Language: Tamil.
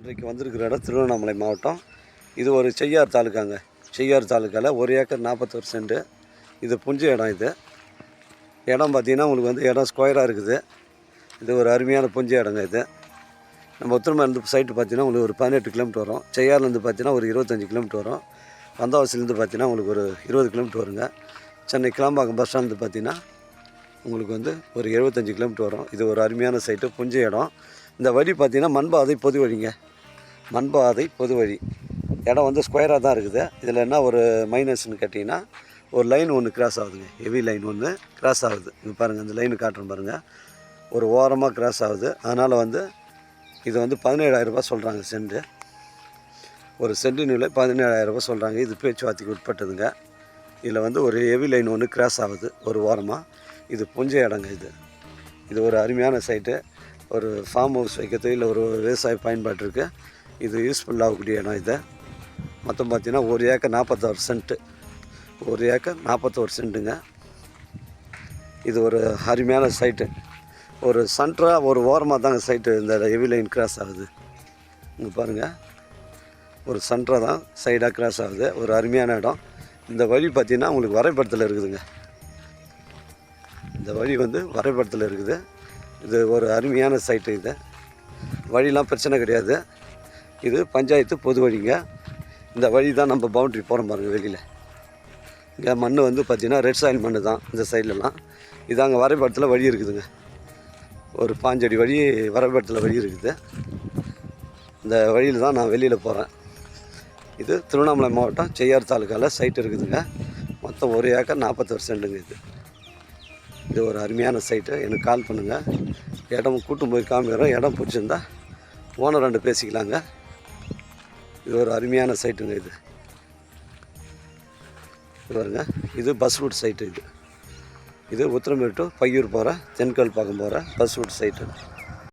இன்றைக்கு வந்திருக்கிற இடம் திருவண்ணாமலை மாவட்டம். இது ஒரு செய்யார் தாலுக்காங்க. செய்யார் தாலுக்காவில் ஒரு ஏக்கர் நாற்பத்தொரு சென்ட்டு இது புஞ்ச இடம் இது. இடம் பார்த்தீங்கன்னா உங்களுக்கு வந்து இடம் ஸ்கொயராக இருக்குது. இது ஒரு அருமையான புஞ்ச இடங்க இது. நம்ம உத்தரமேலேருந்து சைட்டு பார்த்தீங்கன்னா உங்களுக்கு ஒரு பதினெட்டு கிலோமீட்டர் வரும். செய்யார்லேருந்து பார்த்தீங்கன்னா ஒரு இருபத்தஞ்சி கிலோமீட்டர் வரும். வந்தவாசிலேருந்து பார்த்தீங்கன்னா உங்களுக்கு ஒரு இருபது கிலோமீட்டர் வருங்க. சென்னை கிளம்பாக்கம் பஸ் ஸ்டாண்டு பார்த்தீங்கன்னா உங்களுக்கு வந்து ஒரு எழுபத்தஞ்சி கிலோமீட்டர் வரும். இது ஒரு அருமையான சைட்டு புஞ்ச இடம். இந்த வழி பார்த்தீங்கன்னா மண்பாதை பொது வழிங்க. மண்பாதை பொது வழி இடம் வந்து ஸ்கொயராக தான் இருக்குது. இதில் என்ன ஒரு மைனஸ்னு கேட்டிங்கன்னா ஒரு லைன் ஒன்று கிராஸ் ஆகுதுங்க. ஹெவி லைன் ஒன்று கிராஸ் ஆகுது. இங்கே பாருங்கள் இந்த லைனு காட்டுறேன் பாருங்கள் ஒரு ஓரமாக கிராஸ் ஆகுது. அதனால் வந்து இது வந்து பதினேழாயிரரூபா சொல்கிறாங்க சென்ட்டு ஒரு சென்டின் விலை பதினேழாயிரரூபா சொல்கிறாங்க இது பேச்சுவார்த்தைக்கு உட்பட்டதுங்க. இதில் வந்து ஒரு ஹெவி லைன் ஒன்று கிராஸ் ஆகுது ஒரு ஓரமாக இது புஞ்ச இடங்க இது. இது ஒரு அருமையான சைட்டு ஒரு ஃபார்ம் ஹவுஸ் வைக்கிறது இல்லை ஒரு விவசாய பயன்பாட்டிற்கு இது யூஸ்ஃபுல் ஆகக்கூடிய இடம் இதை. மொத்தம் பார்த்தீங்கன்னா ஒரு ஏக்கர் நாற்பத்தாறு சென்ட்டு ஒரு ஏக்கர் நாற்பத்தோரு சென்ட்டுங்க இது ஒரு அருமையான சைட்டு ஒரு சென்டராக ஒரு ஓரமாக தாங்க சைட்டு இந்த ஹெவி லைன் கிராஸ் ஆகுது. இங்கே பாருங்கள் ஒரு சென்டராக தான் சைடாக கிராஸ் ஆகுது. ஒரு அருமையான இடம். இந்த வழி பார்த்திங்கன்னா உங்களுக்கு வரைபடத்தில் இருக்குதுங்க. இந்த வழி வந்து வரைபடத்தில் இருக்குது. இது ஒரு அருமையான சைட்டு இது. வழிலாம் பிரச்சனை கிடையாது. இது பஞ்சாயத்து பொது வழிங்க. இந்த வழி தான் நம்ம பவுண்ட்ரி போகிறோம் பாருங்கள் வெளியில். இங்கே மண் வந்து பார்த்திங்கன்னா ரெட் சாயில் மண் தான் இந்த சைட்லலாம் இது அங்கே வரைபடத்தில் வழி இருக்குதுங்க. ஒரு பாஞ்சடி வழி வரைபடத்தில் வழி இருக்குது. இந்த வழியில் தான் நான் வெளியில் போகிறேன் இது திருவண்ணாமலை மாவட்டம் செய்யார் தாலுக்காவில் சைட் இருக்குதுங்க. மொத்தம் ஒரு ஏக்கர் நாற்பத்தொரு சென்ட்டுங்க இது. இது ஒரு அருமையான சைட்டு எனக்கு கால் பண்ணுங்கள் இடம் கூட்டும் போய் காமிக்கிறோம் இடம் பிடிச்சிருந்தா ஓனர் ரெண்டு பேசிக்கலாங்க. இது ஒரு அருமையான சைட்டுங்க இது. இது பாருங்க. இது பஸ் ரூட் சைட்டு இது. இது உத்திரமேட்டு பையூர் போகிற தென்கால் பாக்கம் போகிற பஸ் ரூட் சைட்டு.